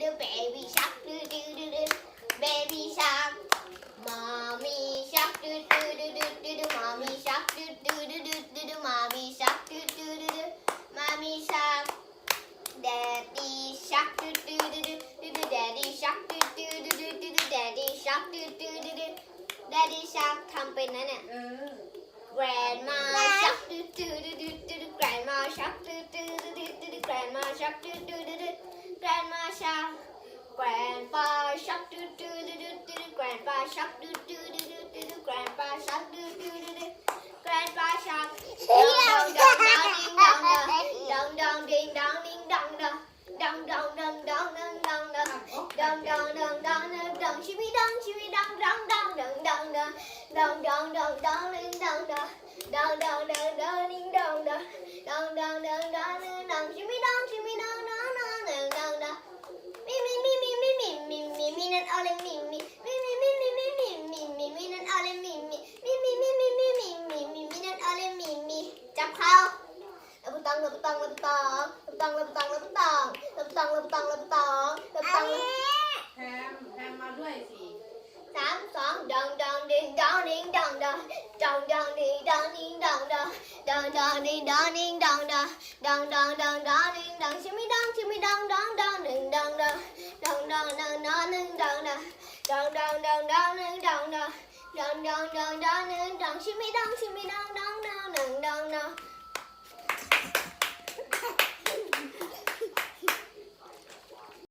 do baby shark do do do do baby shark mommy shark do do do do do do mommy shark do do do do do do mommy shark do do do do mommy shark daddy shark do do do do do do daddy shark do do do do do do daddy shark do do do do daddy shark ทำเป็นนะเนี่ย เออ Grandma shark do do do do do do Grandma shark do do do do do do Grandma shark do do do do Grandma shark Grandpa shark do do do do do do Grandpa shark do do do do do do Grandpa shark do do do do Grandpa shark Dong dong ding dong ding dong dong ding dong dong Dong dong dong dong dong dong Dong dong dong dong dong dong Shimmy dong shimmy dong dong dong dong dong dong Dong dong dong dong ding dong dong Dong dong dong dong ding dong dong Dong dong dong dong ding dong Shimmy dong shimmy dong dong dong นั่นเอาเลย mi mi mi mi mi mi mi mi mi mi mi นั่นเอาเลย mi mi mi mi mi mi mi mi mi mi mi นั่นเอาเลย mi mi จับเขาระบุตังระบุตังระบุตังระบุตังระบุตังระบุตังระบุตังระบุตังระบุตังระบุตังแพมแพมมาด้วยสิสามสองดองดองดิงดองดิงดองดองดองดองดิงดองดิงดองดองดองดองดิงดองดิงดองดองดองดองดองดองดิงดองชิมิดองชิมิดองดองดองดิง ดองดองดองดองดิงดองดองดองดองดองดองดิงดองชิมิดองชิมิดองดองดองดิงดองดอง